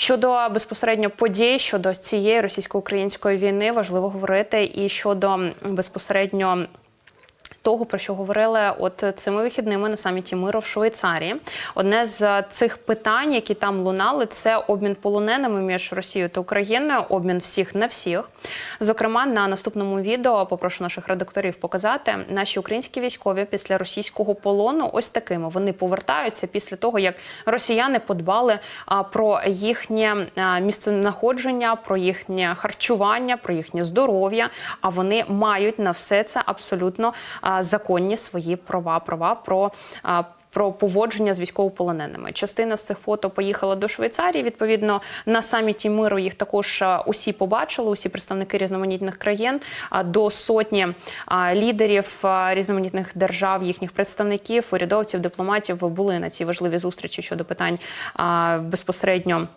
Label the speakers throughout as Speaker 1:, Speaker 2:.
Speaker 1: Щодо безпосередньо подій щодо цієї російсько-української війни важливо говорити і щодо безпосередньо. Того про що говорили от цими вихідними на саміті миру в Швейцарії. Одне з цих питань, які там лунали, це обмін полоненими між Росією та Україною, обмін всіх на всіх. Зокрема, на наступному відео попрошу наших редакторів показати наші українські військові після російського полону. Ось такими вони повертаються після того, як росіяни подбали про їхнє а, місценаходження, про їхнє харчування, про їхнє здоров'я. А вони мають на все це абсолютно законні свої права, права про. про поводження з військовополоненими частина з цих фото поїхала до Швейцарії. Відповідно, на саміті миру їх також усі побачили. Усі представники різноманітних країн до сотні лідерів різноманітних держав, їхніх представників, урядовців, дипломатів були на цій важливій зустрічі щодо питань безпосередньо.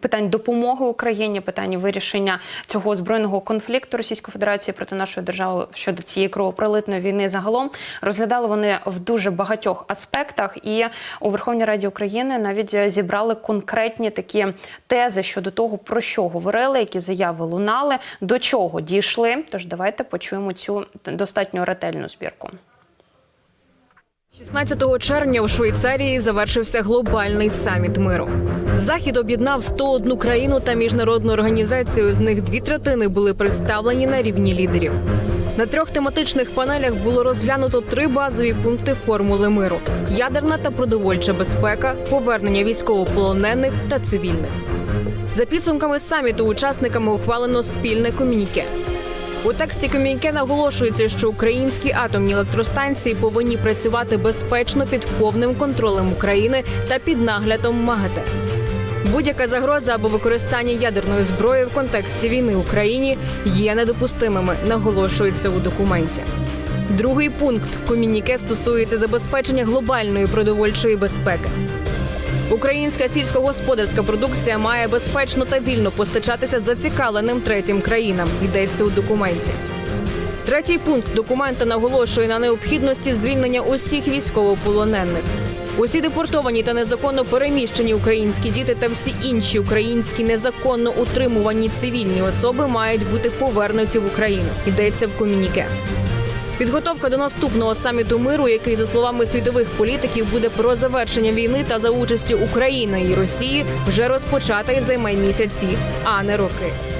Speaker 1: Питань допомоги Україні, питань вирішення цього збройного конфлікту Російської Федерації проти нашої держави щодо цієї кровопролитної війни загалом розглядали вони в дуже багатьох аспектах. І у Верховній Раді України навіть зібрали конкретні такі тези щодо того, про що говорили, які заяви лунали, до чого дійшли. Тож давайте почуємо цю достатньо ретельну збірку.
Speaker 2: 16 червня у Швейцарії завершився глобальний саміт миру. Захід об'єднав 101 країну та міжнародну організацію. З них дві третини були представлені на рівні лідерів. На трьох тематичних панелях було розглянуто три базові пункти формули миру: ядерна та продовольча безпека, повернення військовополонених та цивільних. За підсумками саміту учасниками ухвалено спільне комюніке. У тексті комюніке наголошується, що українські атомні електростанції повинні працювати безпечно під повним контролем України та під наглядом МАГАТЕ. Будь-яка загроза або використання ядерної зброї в контексті війни Україні є недопустимими, наголошується у документі. Другий пункт комюніке стосується забезпечення глобальної продовольчої безпеки. Українська сільськогосподарська продукція має безпечно та вільно постачатися зацікавленим третім країнам. Йдеться у документі. Третій пункт документа наголошує на необхідності звільнення усіх військовополонених. Усі депортовані та незаконно переміщені українські діти та всі інші українські незаконно утримувані цивільні особи мають бути повернуті в Україну. Йдеться в комюніке. Підготовка до наступного саміту миру, який за словами світових політиків буде про завершення війни та за участі України і Росії, вже розпочата і займе місяці, а не роки.